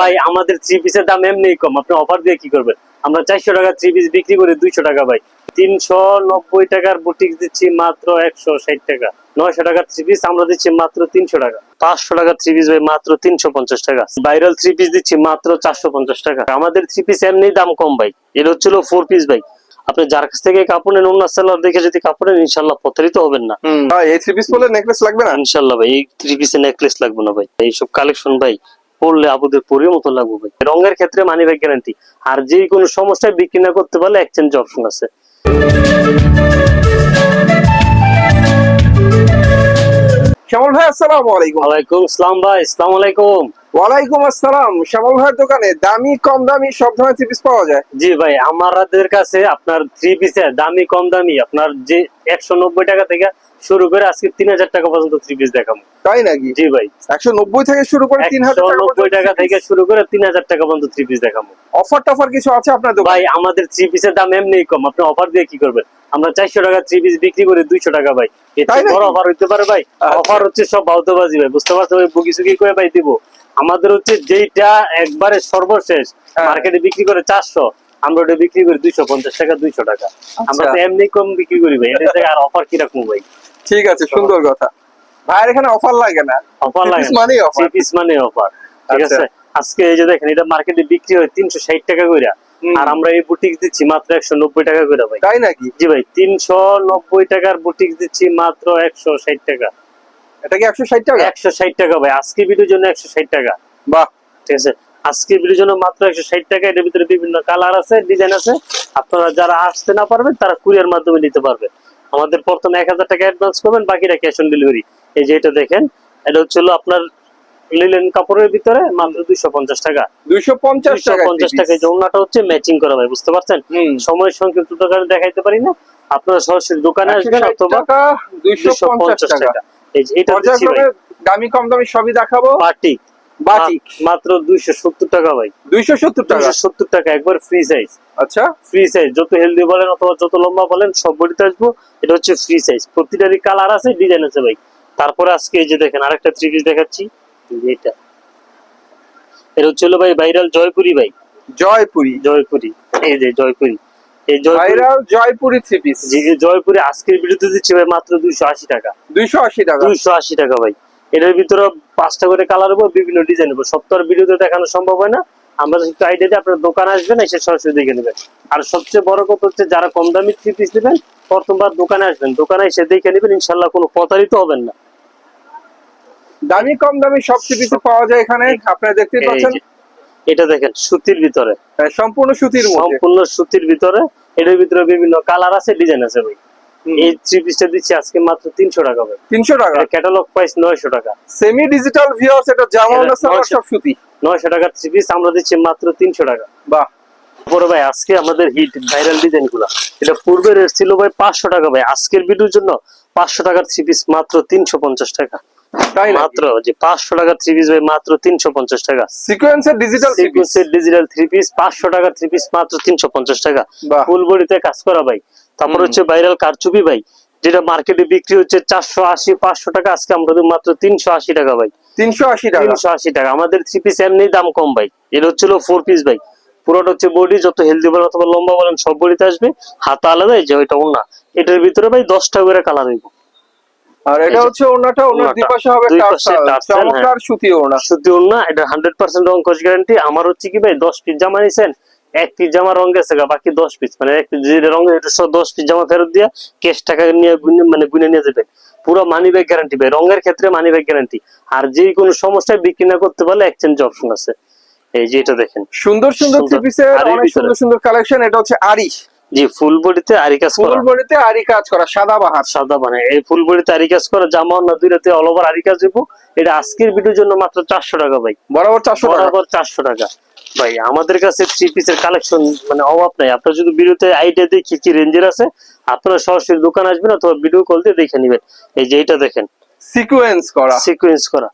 ভাই আমাদের থ্রি পিসের দাম এমনি কম। আপনি অফার দিয়ে কি করবেন? আমরা চারশো টাকা থ্রি পিস বিক্রি করি দুইশো টাকা ভাই। তিনশো নব্বই টাকার বুটিক দিচ্ছি মাত্র একশো ষাট টাকা। নয়শো টাকার থ্রি পিস আমরা দিচ্ছি মাত্র তিনশো টাকা। পাঁচশো টাকার থ্রি পিস ভাই মাত্র তিনশো পঞ্চাশ টাকা। ভাইরাল থ্রি পিস দিচ্ছি মাত্র চারশো পঞ্চাশ টাকা। আমাদের থ্রি পিস এমনি দাম কম ভাই। এটা হচ্ছিল ফোর পিস ভাই। আপনি যার কাছ থেকে কাপড় নেন অন্য সেলার দেখে যদি কাপড় নেন ইনশাল্লাহ প্রতারিত হবেন না। এই থ্রি পিস বলে নেকলেস লাগবে না? ইনশাল্লাহ ভাই এই থ্রি পিসের নেকলেস লাগবে না ভাই। এইসব কালেকশন ভাই পড়লে আবুদের পরির মতো লাগবে ভাই রঙের ক্ষেত্রে মানি ব্যাগ গ্যারান্টি আর যে কোনো সমস্যায় বিক্রি না করতে পারলে এক্সচেঞ্জ অপশন আছে। শ্যামল ভাই আসসালামু আলাইকুম। ওয়ালাইকুম আসসালাম ভাই আসসালামু আলাইকুম। ওয়ালাইকুম আসসালাম। শ্যামল ভাইয়ের দোকানে দামি কম দামি সব ধরনের থ্রি পিস পাওয়া যায়? জি ভাই আমাদের কাছে আপনার থ্রি পিসের দামি কম দামি আপনার যে একশো নব্বই টাকা থেকে শুরু করে আজকে তিন হাজার টাকা পর্যন্ত থ্রি পিস দেখাবো। তাই নাকি? জি ভাই। একশো নব্বই থেকে শুরু করে তিন হাজার নব্বই টাকা থেকে শুরু করে তিন হাজার টাকা পর্যন্ত থ্রি পিস দেখাবো। অফার টফার কিছু আছে আপনার ভাই আমাদের থ্রি পিসের দাম এমনি কম। আপনি অফার দিয়ে কি করবেন? আমরা চারশো টাকা থ্রি পিস বিক্রি করি দুইশো টাকা ভাই? বড় অফার হইতে পারে ভাই। আচ্ছা। অফার হচ্ছে সব বাউতবাজি ভাই। বুঝতে পারছ ভাই বুকি সুকি করে ভাই দিব। আমাদের হচ্ছে যেইটা একবারে সর্বশেষ হ্যাঁ। মার্কেটে বিক্রি করে চারশো আমরা ওটা বিক্রি করি দুইশো পঞ্চাশ টাকা দুইশো টাকা। আমরা আচ্ছা। তো এমনি কম বিক্রি করি ভাই। এটা আর অফার কীরকম ভাই? ঠিক আছে সুন্দর কথা। ভাইয়ের এখানে অফার লাগে না। অফার লাগে offer। থ্রি পিস মানে অফার ঠিক আচ্ছা। আছে? আজকে এই যে দেখেন এটা মার্কেটে বিক্রি হয় তিনশো ষাট টাকা করে হুম। আর আমরা এই বুটিক দিচ্ছি মাত্র একশো নব্বই টাকা করে ভাই। তাই নাকি? জি ভাই তিনশো নব্বই টাকার বুটিক দিচ্ছি মাত্র একশো ষাট টাকা। এটা কি একশো ষাট টাকা? একশো ষাট টাকা ভাই আজকে ভিডিওর জন্য একশো ষাট টাকা। বাহ। ঠিক আছে? আজকে ভিডিওর জন্য মাত্র একশো ষাট টাকা এটার ভিতরে বিভিন্ন কালার আছে ডিজাইন আছে। আপনারা যারা আসতে না পারবেন তারা কুরিয়ার মাধ্যমে নিতে পারবে আমাদের প্রথমে এক হাজার টাকা অ্যাডভান্স করবেন বাকিটা ক্যাশ অন ডেলিভারি এই যে এটা দেখেন এটা হচ্ছে আপনার লিলেন কাপড়ের ভিতরে মাত্র দুইশো পঞ্চাশ টাকা। দুইশো পঞ্চাশ টাকা পঞ্চাশ টাকা এই যে হচ্ছে ম্যাচিং করা ভাই বুঝতে পারছেন? হুম। সময় সংক্ষিপ্ত কারণে দেখাইতে পারি না। আপনারা সরাসরি দোকানে আসবেন অথবা দুইশো পঞ্চাশ টাকা। টাকা। এই যে এটা দামি কম দামি সবই দেখাবো। Batik batik. মাত্র দুইশো সত্তর টাকা ভাই। দুইশো সত্তর টাকা? দুইশো সত্তর টাকা একবার ফ্রি সাইজ আচ্ছা। ফ্রি সাইজ যত হেলদি বলেন অথবা যত লম্বা বলেন সব বডিতে আসব। এটা হচ্ছে ফ্রি সাইজ প্রতিটারই কালার আছে ডিজাইন আছে ভাই। তারপরে আজকে এই যে দেখেন আরেকটা থ্রি পিস দেখাচ্ছি। এটা। এটা হচ্ছে ভাই ভাইরাল জয়পুরি ভাই। জয়পুরি। জয়পুরি। এই যে জয়পুরি। এই Jaipuri viral Jaipuri three piece জি জি, জয়পুরি আজকের ভিডিওতে দিচ্ছি ভাই মাত্র দুইশো আশি টাকা। দুইশো আশি টাকা। দুইশো আশি টাকা ভাই। এটার ভিতরে পাঁচটা করে কালার হবে বিভিন্ন ডিজাইন হবে। সপ্তাহের ভিডিওতে দেখানো সম্ভব হয় না। আমরা একটু আইডিয়া দিয়ে আপনার দোকানে আসবেন এসে সরাসরি দেখে নেবেন। আর সবচেয়ে বড় কথা হচ্ছে যারা কম দামি থ্রি পিস নেবেন প্রথমবার দোকানে আসবেন। দোকানে এসে দেখে নেবেন ইনশাল্লাহ কোনো প্রতারিত হবেন না। দামি কম দামি সব পিস পাওয়া যায় এখানে। আপনারা দেখতে পাচ্ছেন। এটা দেখেন সুতির ভিতরে। সম্পূর্ণ সুতির সম্পূর্ণ সুতির ভিতরে। এটার ভিতরে বিভিন্ন কালার আছে ডিজাইন আছে ভাই। এই থ্রি পিসটা দিচ্ছি আজকে মাত্র তিনশো টাকা ভাই তিনশো টাকা? ক্যাটালগ প্রাইস নয়শো টাকা। সেমি ডিজিটাল ভিউস এটা জামা এটা আছে আমার 900 সব সুতি। নয়শো টাকার থ্রি পিস আমরা দিচ্ছি মাত্র তিনশো টাকা। বাহ। বড় ভাই আজকে আমাদের হিট ভাইরাল ডিজাইনগুলা এটা পূর্বে রেট ছিল ভাই পাঁচশো টাকা ভাই। আজকের ভিডিওর জন্য পাঁচশো টাকার থ্রি পিস মাত্র তিনশো পঞ্চাশ টাকা। মাত্র যে পাঁচশো টাকার থ্রি পিস ভাই মাত্র তিনশো পঞ্চাশ টাকা। সিকোয়েন্সের ডিজিটাল থ্রি পিস সিকুয়েন্সের ডিজিটাল থ্রি পিস পাঁচশো টাকার থ্রি পিস মাত্র তিনশো পঞ্চাশ টাকা। ফুল বডিতে কাজ করা ভাই। তারপর হচ্ছে ভাইরাল কারচুপি ভাই যেটা মার্কেটে বিক্রি হচ্ছে চারশো আশি পাঁচশো টাকা। আজকে আমরা মাত্র তিনশো আশি টাকা ভাই। তিনশো আশি টাকা। তিনশো আশি টাকা। আমাদের থ্রি পিস এমনি দাম কম ভাই। এটা হচ্ছিল ফোর পিস ভাই। পুরোটা হচ্ছে বডি যত হেলদি বলেন অথবা লম্বা বলেন সব বডিতে আসবে। হাতা আলাদা যে ওইটা ওনা এটার ভিতরে ভাই দশটা করে কালার হইব। আর এটা হচ্ছে ওনাটা ওনার। হবে হ্যাঁ। চমৎকার সুতি ওনা শুধু ওনা এটা হান্ড্রেড পার্সেন্ট রং কস গ্যারান্টি আমার হচ্ছে কি ভাই দশ পিস জামা নিছেন এক পিস জামা রং গেছে বাকি দশ পিস মানে এক পিস এটা দশ পিস জামা ফেরত দিয়া ক্যাশ টাকা নিয়ে গুনে মানে গুনে নিয়ে যাবেন। পুরো মানি ব্যাগ গ্যারান্টি ভাই রঙের ক্ষেত্রে মানি ব্যাগ গ্যারান্টি আর যে কোনো সমস্যায় বিক্রি না করতে পারলে এক্সচেঞ্জ অপশন আছে। এই যে এটা দেখেন। সুন্দর সুন্দর থ্রি পিসের অনেক সুন্দর সুন্দর কালেকশন এটা হচ্ছে আরি জি ফুল বডিতে আরি কাজ করা। ফুল বডিতে আরি কাজ করা সাদা বাহার সাদা মানে এই ফুল বডিতে আরি কাজ করা জামা অন্য দুই অল ওভার আরি কাজ দিব এটা আজকের ভিডিওর জন্য মাত্র চারশো টাকা ভাই। বরাবর চারশো টাকা। বরাবর চারশো টাকা। ভাই আমাদের কাছে থ্রি পিসের কালেকশন মানে অভাব নাই। আপনার যদি ভিডিওতে আইডিয়া দিয়ে কি কি রেঞ্জের আছে আপনারা সরাসরি দোকান আসবেন অথবা ভিডিও কল দিয়ে দেখে নেবেন। এই যে এটা দেখেন। সিকোয়েন্স করা। সিকোয়েন্স করা।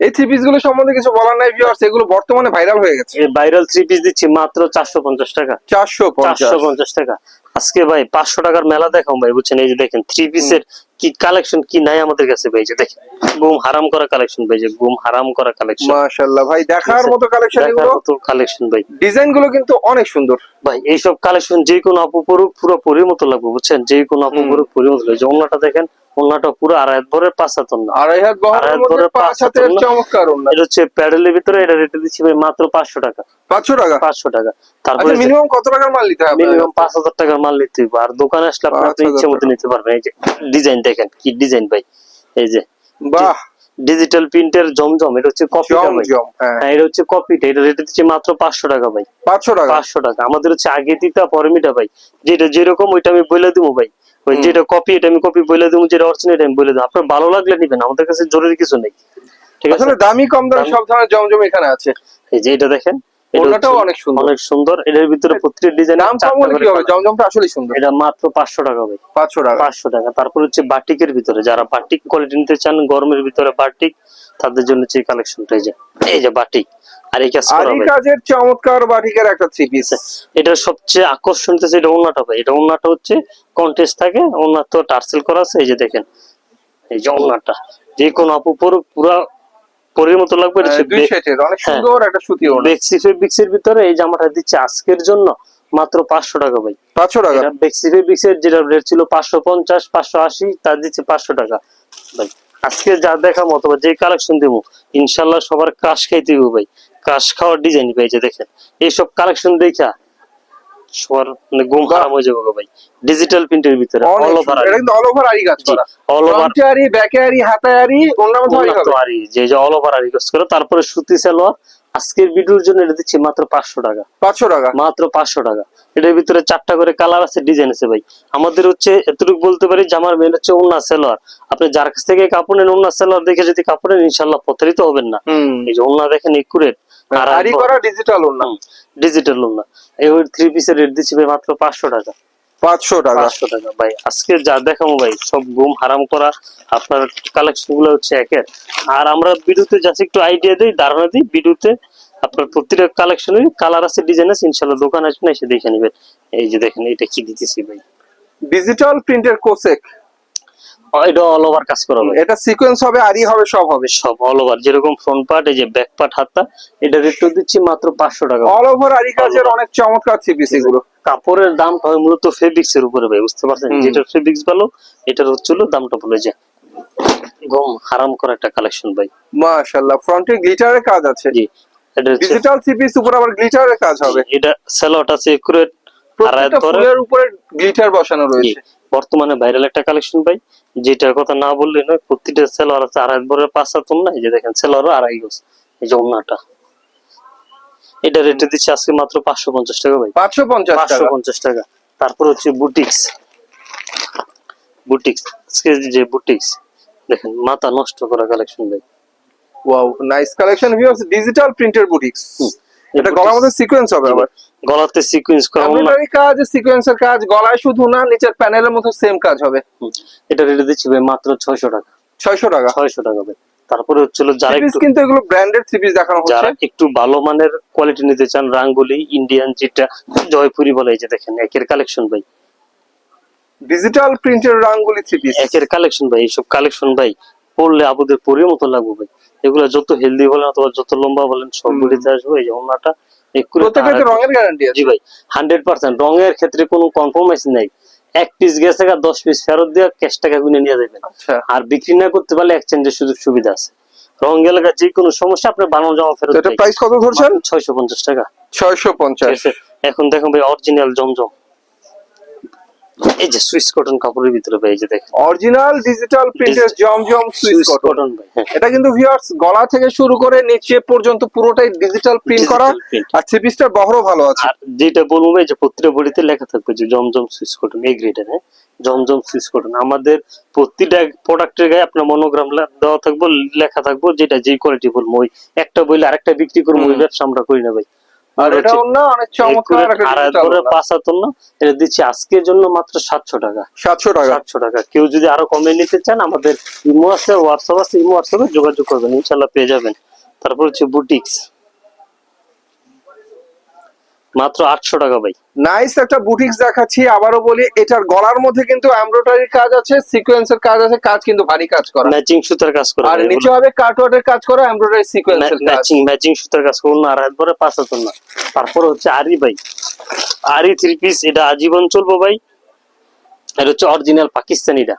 এই থ্রি পিসগুলো সম্বন্ধে কিছু বলার নাই ভিউয়ার্স এগুলো বর্তমানে ভাইরাল হয়ে গেছে। এই ভাইরাল থ্রি পিস দিচ্ছি মাত্র চারশো পঞ্চাশ টাকা। চারশো পঞ্চাশ। চারশো পঞ্চাশ টাকা। আজকে ভাই পাঁচশো টাকার মেলা দেখাও ভাই বুঝছেন? এই যে দেখেন থ্রি পিসের কি কালেকশন কি নাই আমাদের কাছে ভাই যে দেখেন। গুম হারাম করা কালেকশন ভাই যে গুম হারাম করা কালেকশন মাশাআল্লাহ ভাই দেখার মতো কালেকশন এগুলো কালেকশন ভাই। ডিজাইনগুলো কিন্তু অনেক সুন্দর। ভাই এইসব কালেকশন যে কোনো পড়ুক পুরো মতো লাগবে বুঝছেন? যে কোনো আপু হুম। পড়ুক পরির মতো লাগবে। যে অন্যটা দেখেন অন্যটা পুরো আড়াই ভরের পাঁচ হাতন না আড়াই হাত আড়াই হাত পাঁচ হাতের হাতের চমৎকার ওড়না এটা হচ্ছে প্যাডেলের ভিতরে এটা রেটে দিচ্ছি ভাই মাত্র টাকা। পাঁচশো টাকা? পাঁচশো টাকা। তারপরে আচ্ছা মিনিমাম কত টাকার মাল নিতে হবে মিনিমাম পাঁচ হাজার টাকার মাল নিতে হবে আর দোকানে আসলে আপনি পাঁচ আপনার ইচ্ছে মতো নিতে পারবেন। এই যে ডিজাইন দেখেন কি ডিজাইন ভাই। এই যে বাহ! ডিজিটাল প্রিন্টের জমজম এটা হচ্ছে জম হ্যাঁ। হ্যাঁ এটা হচ্ছে কপিটা। এটা রেটে দিচ্ছি মাত্র পাঁচশো টাকা ভাই। পাঁচশো টাকা? পাঁচশো টাকা। আমাদের হচ্ছে আগে তিতা পরে মিটা ভাই। যেটা যেরকম ওইটা আমি বলে দিবো ভাই। ওই যেটা কপি এটা আমি কপি বলে দেবো যেটা অরিজিনাল আমি বলে দেবো। আপনার ভালো লাগলে নিবেন আমাদের কাছে জরুরি কিছু নেই। ঠিক আছে? দামি কম দামি সব ধরনের জমজম এখানে আছে। এই যে এটা দেখেন অনেক সুন্দর। অনেক সুন্দর। এটার ভিতরে প্রত্যেকটা ডিজাইন দাম কম হলে কি হবে? জমজমটা আসলে সুন্দর। এটা মাত্র পাঁচশো টাকা ভাই। পাঁচশো টাকা। পাঁচশো টাকা। তারপর হচ্ছে বাটিকের ভিতরে যারা বাটিক কোয়ালিটি নিতে চান গরমের ভিতরে বাটিক তাদের জন্য হচ্ছে কালেকশনটা এই যে এই যে বাটিক আর এই কাজ করা ভাই কাজের চমৎকার বাটিকের একটা থ্রি পিস এটা সবচেয়ে আকর্ষণ হচ্ছে এটা ওনাটা ভাই এটা ওনাটা হচ্ছে কন্টেস্ট থাকে ওনার তো টার্সেল করা আছে এই যে দেখেন এই যে ওনাটা যে কোনো আপু পুরো পুরা পরের মতো লাগবে এটা দুই সেটের অনেক হ্যাঁ। সুন্দর একটা সুতি ওড়না। বেক্সি ফেব্রিক্সের ভিতরে এই জামাটা দিচ্ছে আজকের জন্য মাত্র পাঁচশো টাকা ভাই। পাঁচশো টাকা? বেক্সি ফেব্রিক্সের যেটা রেট ছিল পাঁচশো পঞ্চাশ পাঁচশো আশি তার দিচ্ছে পাঁচশো টাকা ভাই। আজকে যা দেখা মতো যে কালেকশন দেবো ইনশাল্লাহ সবার কাশ খাইতে দিব ভাই। কাশ খাওয়ার ডিজাইন ভাই যে দেখেন। এইসব কালেকশন দেখা সবার মানে গুম হারাম হয়ে যাবে ভাই। ডিজিটাল প্রিন্টের ভিতরে অল ওভার এটা কিন্তু অল ওভার আরি কাজ করা। অল ওভার আরি ব্যাকে আরি হাতায় আরি অন্যান্য মধ্যে আরি আরি যে যে অল ওভার আরি কাজ করে তারপরে সুতি সালোয়ার আজকের ভিডিওর জন্য এটা দিচ্ছি মাত্র পাঁচশো টাকা। পাঁচশো টাকা? মাত্র পাঁচশো টাকা। এটার ভিতরে চারটা করে কালার আছে ডিজাইন আছে ভাই। আমাদের হচ্ছে এতটুকু বলতে পারি যে আমার মেন হচ্ছে ওন্না সেলোয়ার। আপনি যার কাছ থেকে কাপড় নেন ওন্না সেলোয়ার দেখে যদি কাপড় নেন ইনশাল্লাহ প্রতারিত হবেন না। এই যে ওন্না দেখেন একুরেট আর ডিজিটাল ওড়না। ডিজিটাল ওন্না এই থ্রি পিসের রেট দিচ্ছি ভাই মাত্র পাঁচশো টাকা। পাঁচশো টাকা। পাঁচশো টাকা ভাই। আজকে যা দেখাবো ভাই সব ঘুম হারাম করা। আপনার কালেকশনগুলো হচ্ছে একের। আর আমরা ভিডিওতে জাস্ট একটু আইডিয়া দিই ধারণা দিই। ভিডিওতে আপনার প্রতিটা কালেকশনে কালার আছে ডিজাইন আছে ইনশাল্লাহ দোকান আসবেন এসে দেখে নেবেন। এই যে দেখেন এটা কি দিতেছি ভাই? ডিজিটাল প্রিন্টের কোসেক। এটা অল ওভার কাজ করা ভাই এটা সিকোয়েন্স হবে আরি হবে সব হবে। সব অল ওভার যেরকম ফ্রন্ট পার্ট এই যে ব্যাক পার্ট হাতটা এটা রেট দিচ্ছি মাত্র পাঁচশো টাকা। অল ওভার আরি কাজের অনেক চমৎকার থ্রি এগুলো। কাপড়ের দামটা হয় মূলত ফেব্রিক্স এর উপরে ভাই বুঝতে পারছেন? যেটার ফেব্রিক্স ভালো এটার হচ্ছিল দামটা বলে যে গম হারাম করা একটা কালেকশন ভাই। মাশাআল্লাহ ফ্রন্টে গ্লিটারের কাজ আছে। জি ডিজিটাল থ্রি উপর আবার গ্লিটারের কাজ হবে। এটা স্যালোট আছে একুরেট আর ফুলের উপরে গ্লিটার বসানো রয়েছে। বর্তমানে ভাইরাল একটা কালেকশন পাই যেটার কথা না বললে নয় প্রতিটা সেলোয়ার আছে আড়াই ভরের পাঁচ হাতন না এই যে দেখেন সেলোয়ার আড়াই গোছ এই যে ওন্নাটা এটা রেটে দিচ্ছে আজকে মাত্র পাঁচশো পঞ্চাশ টাকা ভাই। পাঁচশো পঞ্চাশ পাঁচশো পঞ্চাশ টাকা। তারপর হচ্ছে বুটিক্স বুটিক্স আজকে যে বুটিক্স দেখেন মাথা নষ্ট করা কালেকশন ভাই। Wow nice collection viewers digital প্রিন্টের বুটিক্স। এটা গলার মধ্যে সিকোয়েন্স হবে আবার গলাতে সিকুয়েন্স করা এমব্রয়ডারি কাজ সিকোয়েন্সের কাজ গলায় শুধু না নিচের প্যানেলের মধ্যে সেম কাজ হবে। এটা রেটে দিচ্ছি ভাই মাত্র ছয়শো টাকা। ছয়শো টাকা? ছয়শো টাকা ভাই। তারপরে হচ্ছিল যারা একটু কিন্তু এগুলো ব্র্যান্ডেড থ্রি পিস দেখানো যারা একটু ভালো মানের কোয়ালিটি নিতে চান রাঙ্গুলি ইন্ডিয়ান যেটা জয়পুরি বলে এই যে দেখেন একের কালেকশন ভাই। ডিজিটাল প্রিন্টের রাঙ্গুলি থ্রি পিস একের কালেকশন ভাই এইসব কালেকশন ভাই পড়লে আবুদের পরির মতো লাগবে ভাই। এগুলো যত হেলদি বলেন অথবা যত লম্বা বলেন সব হুম। বডিতে আসবে এই ওনাটা প্রত্যেকটা রঙের গ্যারান্টি আছে? জি ভাই হান্ড্রেড পার্সেন্ট রঙের ক্ষেত্রে কোনো কম্প্রোমাইজ নাই। এক পিস গেছে গা দশ পিস ফেরত দিয়ে ক্যাশ টাকা কিনে নিয়ে যাবেন। আচ্ছা। আর বিক্রি না করতে পারলে এক্সচেঞ্জের সুযোগ সুবিধা আছে। রং এলাকা যে কোনো সমস্যা আপনি বানানো জামা ফেরত এটা প্রাইস কত ধরছেন? ছয়শো পঞ্চাশ টাকা। ছয়শো পঞ্চাশ? এখন দেখুন ভাই অরিজিনাল জমজম। এই যে সুইস কটন কাপড়ের ভিতরে ভাই এই যে দেখেন। অরিজিনাল ডিজিটাল প্রিন্টের জমজম সুইস কটন হ্যাঁ। এটা কিন্তু ভিউয়ার্স গলা থেকে শুরু করে নিচে পর্যন্ত পুরোটাই ডিজিটাল প্রিন্ট করা। আর থ্রি পিসটার বহরও ভালো আছে। আর যেটা বলব ভাই যে প্রত্যেকটা বডিতে লেখা থাকবে যে জমজম সুইস কটন এই গ্রেডের হ্যাঁ? জমজম সুইস কটন আমাদের প্রতিটা প্রোডাক্টের গায়ে আপনার মনোগ্রাম দেওয়া থাকব লেখা থাকব যেটা যেই কোয়ালিটি বলব ওই একটা বইলে আরেকটা বিক্রি করব ওই। ব্যবসা আমরা করি না ভাই। আর এটা অন্য অনেক চমৎকার এটা দিচ্ছি আজকের জন্য মাত্র সাতশো টাকা। সাতশো টাকা। সাতশো টাকা। কেউ যদি আরও কমে নিতে চান আমাদের ইমো আছে হোয়াটসঅ্যাপ আছে ইমো হোয়াটসঅ্যাপে যোগাযোগ করবেন ইনশাল্লাহ পেয়ে যাবেন। তারপর হচ্ছে বুটিক্স। মাত্র আটশো টাকা ভাই। নাইস একটা বুটিক্স দেখাচ্ছি আবারও বলি এটার গলার মধ্যে কিন্তু এমব্রয়ডারির কাজ আছে সিকোয়েন্সের কাজ আছে কাজ কিন্তু ভারী কাজ করা। ম্যাচিং সুতার কাজ করা আর নিচে হবে কাটওয়ার্ডের কাজ করা এমব্রয়ডারি সিকোয়েন্সের কাজ। ম্যাচিং ম্যাচিং সুতার কাজ করুন আর একবারে পাঁচ হাজার না। তারপর হচ্ছে আরি ভাই। আরি থ্রি পিস এটা আজীবন চলবো ভাই। এটা হচ্ছে অরিজিনাল পাকিস্তানিটা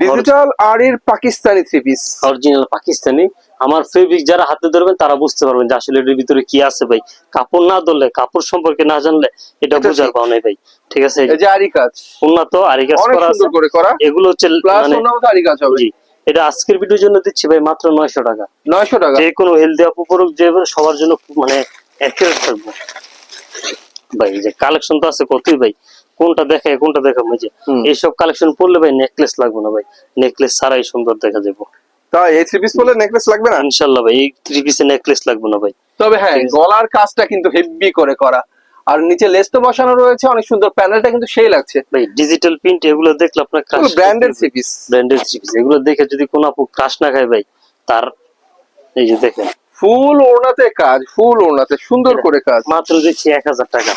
ডিজিটাল আর এর Pakistani three piece original Pakistani আমার ফেব্রিক যারা হাতে ধরবেন তারা বুঝতে পারবেন যে আসলে এটার ভিতরে কি আছে ভাই। কাপড় না ধরলে কাপড় সম্পর্কে না জানলে এটা বোঝার ঠিক। পাও নাই ভাই। ঠিক আছে? এই যে আরি কাজ। উন্নত আরি কাজ করা আছে। করে করা। এগুলো হচ্ছে মানে আরি কাজ হবে। এটা আজকের ভিডিওর জন্য দিচ্ছি ভাই মাত্র নয়শো টাকা। নয়শো টাকা। যে কোনো হেলদি আপু পড়ুক যে সবার জন্য মানে অ্যাকুরেট থাকব। ভাই যে কালেকশন তো আছে কতই ভাই। কোনটা দেখে কোনটা দেখাবো? এই এইসব কালেকশন পড়লে ভাই নেকলেস লাগবে না ভাই। নেকলেস ছাড়াই সুন্দর দেখা যাব। তাই এই থ্রি পিস পরলে নেকলেস লাগবে না? ইনশাল্লাহ ভাই এই থ্রি পিসে নেকলেস লাগবে না ভাই। তবে হ্যাঁ গলার কাজটা কিন্তু হেভি করে করা। আর নিচে লেস তো বসানো রয়েছে অনেক সুন্দর প্যানেলটা কিন্তু সেই লাগছে। ভাই ডিজিটাল প্রিন্ট এগুলো দেখলে আপনার crush branded three piece branded three piece এগুলো দেখে যদি কোনো আপু ক্রাশ না খায় ভাই তার এই যে দেখেন। ফুল ওড়নাতে কাজ ফুল ওড়নাতে সুন্দর করে কাজ। মাত্র দিচ্ছি এক হাজার টাকা।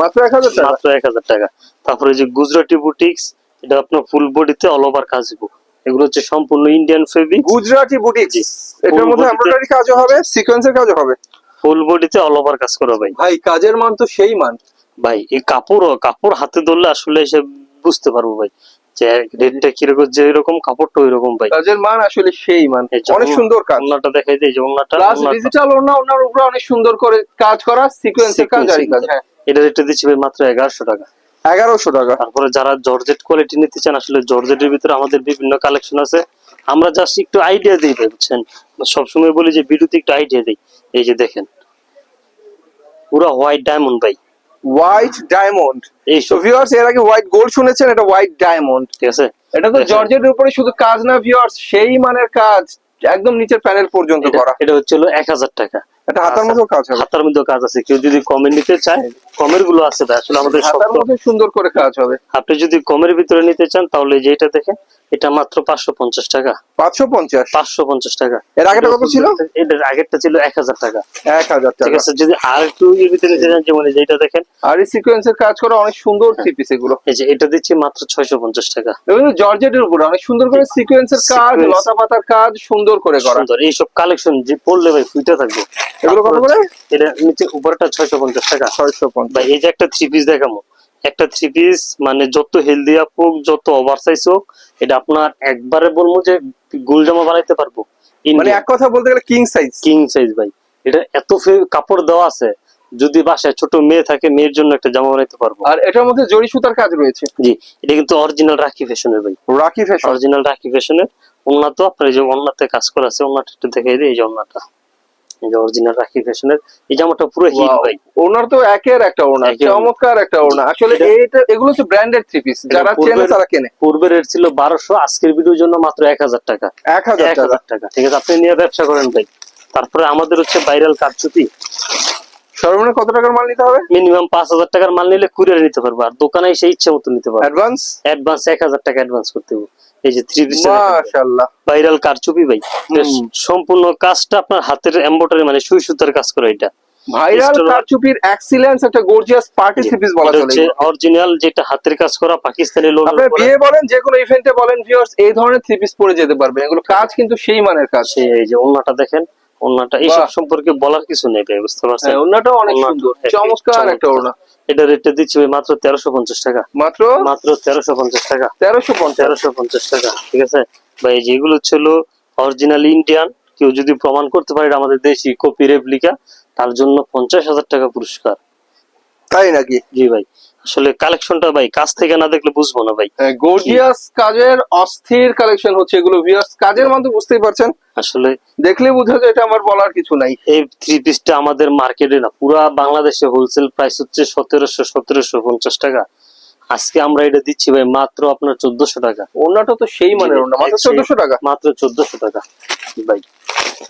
মাত্র এক হাজার টাকা? মাত্র এক হাজার টাকা। তারপরে যে গুজরাটি বুটিক্স এটা আপনার ফুল বডিতে অল ওভার কাজ দিব এগুলো হচ্ছে সম্পূর্ণ ইন্ডিয়ান ফেব্রিক গুজরাটি এটার মধ্যে এমব্রয়ডারি কাজও হবে সিকোয়েন্সের কাজও হবে? ফুল বডিতে অল ওভার কাজ করা ভাই। ভাই কাজের মান তো সেই মান। ভাই এই কাপড় কাপড় হাতে ধরলে আসলে এসে বুঝতে পারব ভাই যে রেটটা কীরকম যে এরকম কাপড়টা ওই রকম ভাই। কাজের মান আসলে সেই মান। অনেক সুন্দর কাজ। ওড়নাটা দেখাই দিই যে প্লাস ডিজিটাল ওড়না ওড়নার উপরে অনেক সুন্দর করে কাজ করা সিকোয়েন্সের কাজ আরি কাজ হ্যাঁ। এটা রেটটা দিচ্ছি ভাই মাত্র এগারোশো টাকা। এগারোশো টাকা। তারপরে যারা জর্জেট কোয়ালিটি নিতে চান আসলে জর্জেটের ভিতরে আমাদের বিভিন্ন কালেকশন আছে। আমরা জাস্ট একটু আইডিয়া দিই বুঝছেন? সবসময় বলি যে ভিডিওতে একটু আইডিয়া দিই। এই যে দেখেন। পুরো হোয়াইট ডায়মন্ড ভাই। হোয়াইট ডায়মন্ড এই তো ভিউয়ার্স এর আগে হোয়াইট গোল্ড শুনেছেন এটা হোয়াইট ডায়মন্ড ঠিক আছে? এটা তো জর্জেটের উপরে শুধু কাজ না ভিউয়ার্স সেই মানের কাজ। একদম নিচের প্যানেল পর্যন্ত করা। এটা হচ্ছে হলো এক হাজার টাকা। এটা হাতার মধ্যে মধ্যেও কাজ হবে। হাতার মধ্যে কাজ আছে। কেউ যদি কমের নিতে চায় কমেরগুলো আছে তা আসলে আমাদের হাতার মধ্যে সুন্দর করে কাজ হবে। আপনি যদি কমের ভিতরে নিতে চান তাহলে যেটা দেখেন এটা মাত্র পাঁচশো পঞ্চাশ টাকা। পাঁচশো পঞ্চাশ? পাঁচশো পঞ্চাশ টাকা। এর আগেটা কত ছিল? এটার আগেরটা ছিল এক হাজার টাকা। এক হাজার ঠিক আছে যদি আর একটু এর ভিতরে যেমন এটা দেখেন। আর এই সিকোয়েন্সের কাজ করা অনেক সুন্দর থ্রি পিস এগুলো। এই যে এটা দিচ্ছি মাত্র ছয়শো পঞ্চাশ টাকা। জর্জেটের উপরে অনেক সুন্দর করে সিকোয়েন্সের কাজ। লতা পাতার কাজ সুন্দর করে করা। সুন্দর এইসব কালেকশন যে পড়লে ভাই ফুটে থাকবে। এগুলো কত করে? এটা নিচে উপরটা ছয়শো পঞ্চাশ টাকা। ছয়শো পঞ্চাশ। এই যে একটা থ্রি পিস দেখামো একটা থ্রি পিস মানে যত হেলদি হোক যত ওভার সাইজ হোক এটা আপনার একবারে বলব যে গোল জামা বানাইতে পারব। মানে এক কথা বলতে গেলে কিং সাইজ কিং সাইজ ভাই। এটা এত কাপড় দেওয়া আছে যদি বাসায় ছোট মেয়ে থাকে মেয়ের জন্য একটা জামা বানাইতে পারব। আর এটার মধ্যে জড়ি সুতার কাজ রয়েছে। জি এটা কিন্তু অরিজিনাল রাখি ফ্যাশনের ভাই। রাখি ফ্যাশন অরিজিনাল রাখি ফ্যাশনের ওন্না তো আপনার যে ওন্নাতে কাজ করা আছে ওন্নাটা একটু দেখাই দিই এই যে ওন্নাটা এই যে অরিজিনাল রাখি ফ্যাশনের এই জামাটা পুরো হিট ভাই। ওনার তো একের একটা ওনা চমৎকার একটা ওনা আসলে এটা এগুলো হচ্ছে ব্র্যান্ডেড থ্রি পিস যারা চেনে তারা কেনে। পূর্বের রেট ছিল বারোশো আজকের ভিডিওর জন্য মাত্র এক হাজার টাকা। এক হাজার এক টাকা হাজার টাকা। ঠিক আছে আপনি নিয়ে ব্যবসা করেন ভাই। তারপরে আমাদের হচ্ছে ভাইরাল কারচুপি। সর্বনিম্ন কত টাকার মাল নিতে হবে? মিনিমাম পাঁচ হাজার টাকার মাল নিলে কুরিয়ার নিতে পারব আর দোকানে এসে ইচ্ছে মতো নিতে পারব। অ্যাডভান্স অ্যাডভান্স এক হাজার টাকা অ্যাডভান্স করতে হবে। এই যে থ্রি পিস মাশাআল্লাহ। ভাইরাল কারচুপি ভাই? সম্পূর্ণ কাজটা আপনার হাতের এমব্রয়ডারি মানে সুই সুতার কাজ করে এটা। ভাইরাল কারচুপির এক্সিলেন্স একটা গর্জিয়াস পার্টি থ্রি বলা চলে হচ্ছে অরিজিনাল যেটা হাতের কাজ করা পাকিস্তানি লোন আপনার বিয়ে বলেন যে কোনো ইভেন্টে বলেন ভিউয়ার্স এই ধরনের থ্রি পিস পরে যেতে পারবেন। এগুলো কাজ কিন্তু সেই মানের কাজ। এই যে ওন্নাটা দেখেন ওন্নাটা এইসব বাহ। সম্পর্কে বলার কিছু নেই বুঝতে পারছেন? হ্যাঁ অনেক সুন্দর চমৎকার একটা। এটা রেটটা দিচ্ছি ওই মাত্র তেরোশো পঞ্চাশ টাকা। মাত্র? মাত্র তেরোশো পঞ্চাশ টাকা। তেরোশো তেরোশো পঞ্চাশ টাকা ঠিক আছে? ভাই যেগুলো ছিল অরিজিনাল ইন্ডিয়ান কেউ যদি প্রমাণ করতে পারে আমাদের দেশি কপি রেপ্লিকা তার জন্য পঞ্চাশ হাজার টাকা পুরস্কার। তাই নাকি? জি ভাই। আসলে কালেকশনটা ভাই কাছ থেকে না দেখলে বুঝব না ভাই। গর্জিয়াস কাজের অস্থির কালেকশন হচ্ছে এগুলো ভিউয়ার্স কাজের তো বুঝতেই পারছেন। আসলে দেখলে বোঝা যায় এটা আমার বলার কিছু নাই। এই থ্রি পিসটা আমাদের মার্কেটে না পুরা বাংলাদেশে হোলসেল প্রাইস হচ্ছে সতেরোশো সতেরোশো পঞ্চাশ টাকা। আজকে আমরা এটা দিচ্ছি ভাই মাত্র আপনার চোদ্দশো টাকা। ওনাটা তো সেই মানের ওনা মাত্র চোদ্দশো টাকা? মাত্র চোদ্দশো টাকা ভাই।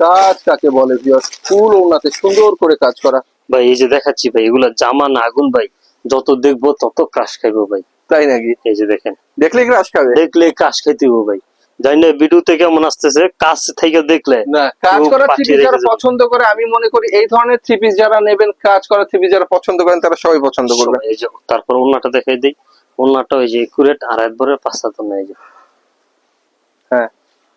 কাজ কাকে বলে ভিউয়ার্স ফুল ওনাতে সুন্দর করে কাজ করা। ভাই এই যে দেখাচ্ছি ভাই এগুলা জামা না আগুন ভাই। যত দেখব তত ক্রাশ খাইবো ভাই। তাই নাকি? এই যে দেখেন। দেখলে গ্রাস খাবে? দেখলে ক্রাশ খাইতে হব ভাই। জানি না ভিডিওতে কেমন আসতেছে কাছ থেকে দেখলে না কাজ করা থ্রি যারা পছন্দ করে আমি মনে করি এই ধরনের থ্রি পিস যারা নেবেন কাজ করা থ্রি পিস যারা পছন্দ করেন তারা সবাই পছন্দ করবে। এই যে তারপর ওনাটা দেখাই দিই। ওনাটা ওই যে একুরেট আর একবারের পাঁচটা তো যে। হ্যাঁ।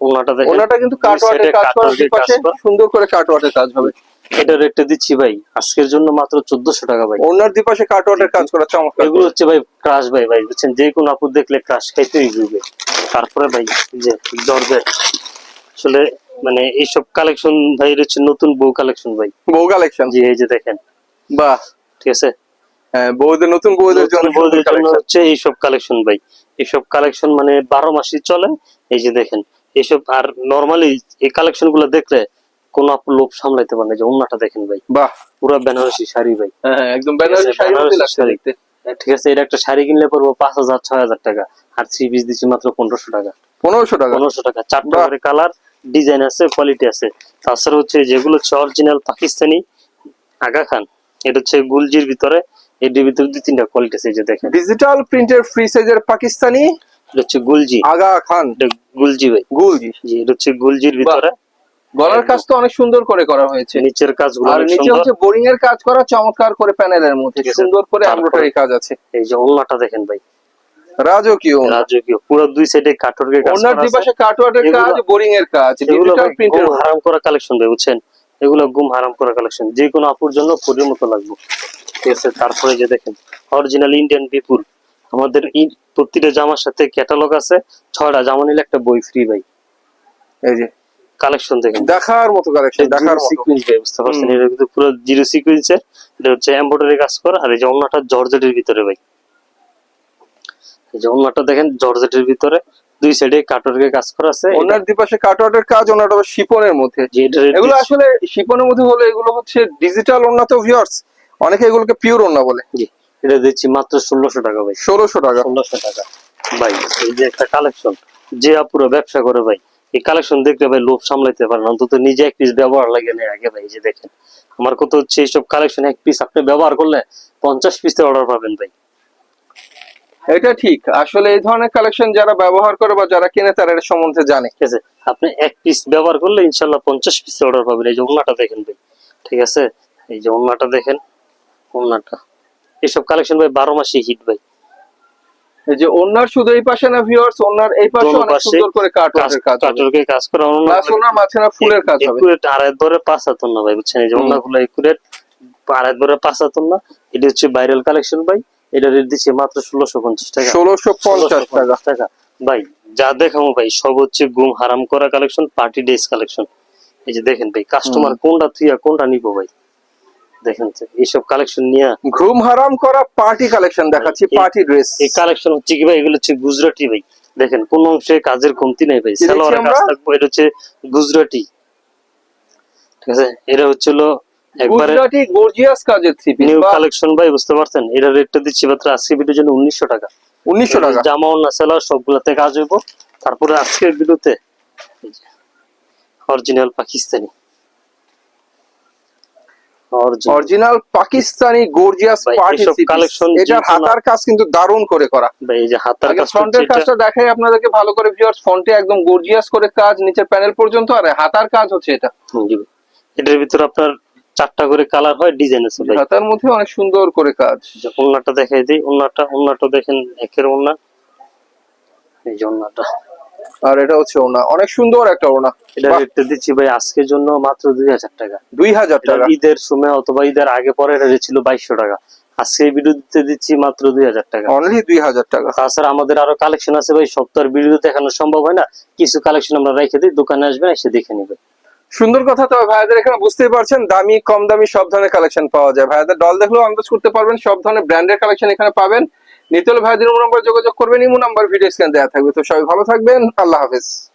ওনাটা দেখেন ওনাটা কিন্তু দুই কাটওয়ার্টের কাজ করা পাশে সুন্দর করে কাটওয়ার্টের কাজ হবে। এটা রেটটা দিচ্ছি ভাই। আজকের জন্য মাত্র চোদ্দশো টাকা ভাই। ওনার দুপাশে কাটওয়ার্টের কাজ করা চমৎকার। এগুলো হচ্ছে ভাই ক্রাশ ভাই ভাই বুঝছেন? যে কোনো আপু দেখলে ক্রাশ খাইতেই ঘুরবে তারপরে ভাই যে জর্জেট আসলে মানে এইসব কালেকশন ভাই হচ্ছে নতুন বউ কালেকশন ভাই। বউ কালেকশন জি এই যে দেখেন। বাহ। ঠিক আছে? হ্যাঁ বউদের নতুন বউদের জন্য বউদের জন্য হচ্ছে এইসব কালেকশন ভাই। এইসব কালেকশন মানে বারো মাসই চলে। এই যে দেখেন এইসব আর নর্মালি এই কালেকশনগুলো দেখলে কোন লোভ সামলাইতে পারে যে অন্যটা দেখেন ভাই। বাহ। পুরো বেনারসি শাড়ি ভাই। হ্যাঁ হ্যাঁ, একদম বেনারসি শাড়ি। দেখতে। ঠিক আছে এটা একটা শাড়ি কিনলে পড়ব পাঁচ হাজার ছয় হাজার টাকা। আর থ্রি পিস দিচ্ছি মাত্র পনেরোশো টাকা। পনেরোশো টাকা? পনেরোশো টাকা। চারটা করে কালার ডিজাইন আছে কোয়ালিটি আছে। তাছাড়া হচ্ছে যেগুলো হচ্ছে অরিজিনাল পাকিস্তানি আগা খান এটা হচ্ছে গুলজির ভিতরে এটির ভিতরে দুই তিনটা কোয়ালিটি আছে যে দেখেন। ডিজিটাল প্রিন্টের ফ্রি সাইজের পাকিস্তানি এটা হচ্ছে গুলজি। আগা খান। গুলজি ভাই। গুলজি। জি এটা হচ্ছে গুলজির ভিতরে। গলার কাজ তো অনেক সুন্দর করে করা হয়েছে। নিচের কাজগুলো আর নিচে হচ্ছে বোরিং এর কাজ করা চমৎকার করে প্যানেলের মধ্যে সুন্দর করে এমব্রয়ডারি কাজ আছে। এই যে ওন্নাটা দেখেন ভাই। রাজকীয় রাজকীয় পুরো দুই সাইডে কাঠরের কাজ ওনার দুই পাশে কাটওয়ার্টের এগুলো- কাজ বোরিং এর কাজ ডিজিটাল প্রিন্টের হারাম করা কালেকশন ভাই বুঝছেন? এগুলো গুম হারাম করা কালেকশন যে কোনো আপুর জন্য পরির মতো লাগবে। ঠিক আছে তারপরে যে দেখেন অরিজিনাল ইন্ডিয়ান বিপুল আমাদের প্রতিটা জামার সাথে ক্যাটালগ আছে। ছয়টা জামা নিলে একটা বই ফ্রি ভাই। এই যে। কালেকশন দেখেন। দেখার মতো কালেকশন দেখার সিকুয়েন্স ভাই বুঝতে পারছেন? এটা কিন্তু পুরো জিরো সিকুয়েন্সের এটা হচ্ছে এমব্রয়ডারি কাজ করা আর এই যে জর্জেটের ভিতরে ভাই। এই যে দেখেন জর্জেটের ভিতরে দুই সাইডে কাটরের কাজ করা আছে। ওনার কাজ ওনার শিপনের মধ্যে। এগুলো আসলে শিপনের মধ্যে হলো এগুলো হচ্ছে ডিজিটাল ওড়না তো ভিউয়ার্স অনেকে এগুলোকে পিওর ওড়না বলে। জি এটা দিচ্ছি মাত্র ষোলোশো টাকা ভাই। ষোলোশো টাকা। ষোলোশো টাকা। ভাই এই যে একটা কালেকশন যে আপুরো ব্যবসা করে ভাই এই কালেকশন দেখলে ভাই লোভ সামলাইতে পারেন অন্তত নিজে এক পিস ব্যবহার লাগে না আগে ভাই যে দেখেন আমার কত হচ্ছে এইসব কালেকশন এক পিস আপনি ব্যবহার করলে পঞ্চাশ পিসে অর্ডার পাবেন ভাই। এটা ঠিক। আসলে এই ধরনের কালেকশন যারা ব্যবহার করে বা যারা কিনে তারা এটা সম্বন্ধে জানে। ঠিক আছে? আপনি এক পিস ব্যবহার করলে ইনশাল্লাহ পঞ্চাশ পিসে অর্ডার পাবেন। এই যে ওনাটা দেখেন ভাই। ঠিক আছে? এই যে ওনাটা দেখেন। ওনাটা এইসব কালেকশন ভাই বারো মাসে হিট ভাই। যে ওনার শুধু এই পাশে না ভিউয়ার্স ওনার এই পাশে অনেক সুন্দর করে কাটওয়ার্টের কাজ কাটরকে কাজ করা প্লাস ওনার মাঝখানে ফুলের কাজ হবে। একুরেট আড়াই ধরে পাঁচ হাতন না ভাই বুঝছেন? এই যে। ওনাগুলো একুরেট আড়াই ধরে পাঁচ হাতন না এটা হচ্ছে ভাইরাল কালেকশন ভাই। এটা রেট দিচ্ছে মাত্র ষোলোশো পঞ্চাশ টাকা। ষোলোশো পঞ্চাশ টাকা। টাকা। ভাই যা দেখাবো ভাই সব হচ্ছে গুম হারাম করা কালেকশন পার্টি ডেস কালেকশন এই যে দেখেন ভাই কাস্টমার কোনটা থুইয়া কোনটা নিবো ভাই? দেখেন এইসব কালেকশন নিয়ে ঘুম হারাম করা পার্টি কালেকশন দেখাচ্ছি পার্টি ড্রেস এই কালেকশন হচ্ছে কি ভাই? এগুলো হচ্ছে গুজরাটি ভাই। দেখেন কোন অংশে কাজের কমতি নাই ভাই। সালোয়ারের কাজ থাকব এটা হচ্ছে গুজরাটি। ঠিক আছে? এটা হচ্ছিল একবারে গুজরাটি গর্জিয়াস কাজের থ্রি পিস নিউ কালেকশন ভাই বুঝতে পারছেন? এটা রেটটা দিচ্ছি মাত্র আজকে ভিডিওর জন্য উনিশশো টাকা। উনিশশো টাকা। জামা সবগুলাতে কাজ হইব। তারপরে আজকের ভিডিওতে original Pakistani. Original Pakistani gorgeous এটার যেগুলো- হাতার কাজ কিন্তু দারুণ করে করা। এই যে হাতার কাজ ফ্রন্টের কাজটা দেখাই আপনাদেরকে ভালো করে ভিউয়ার্স ফ্রন্টে একদম গর্জিয়াস করে কাজ নিচের প্যানেল পর্যন্ত আর হাতার কাজ হচ্ছে এটা। এটার ভিতরে আপনার চারটা করে কালার হয় ডিজাইন আছে ভাই। হাতার মধ্যে অনেক সুন্দর করে কাজ। ওন্নাটা দেখাই দিই ওন্নাটা ওন্নাটা দেখেন একের ওন্না। এই যে ওন্নাটা। আর এটা হচ্ছে ওনা অনেক সুন্দর একটা ওনা এটা রেটটা দিচ্ছি ভাই আজকের জন্য মাত্র দুই হাজার টাকা। দুই হাজার টাকা। ঈদের সময় অথবা ঈদের আগে পরে এটা ছিল বাইশশো টাকা। আজকে ভিডিও দিতে দিচ্ছি মাত্র দুই হাজার টাকা। অনলি দুই হাজার টাকা। তাছাড়া আমাদের আরও কালেকশন আছে ভাই সপ্তাহের ভিডিও দেখানো সম্ভব হয় না। কিছু কালেকশন আমরা রেখে দিই দোকানে আসবেন এসে দেখে নেবে সুন্দর কথা তবে ভাইয়াদের এখানে বুঝতেই পারছেন দামি কম দামি সব ধরনের কালেকশন পাওয়া যায়। ভাইয়াদের ডল দেখলেও আন্দাজ করতে পারবেন সব ধরনের ব্র্যান্ডের কালেকশন এখানে পাবেন। নিতে ভাইদের নম্বর যোগাযোগ করবেন, ইমো নাম্বার, ভিডিও স্ক্যান দেওয়া থাকবে। তো সবাই ভালো থাকবেন, আল্লাহ হাফেজ।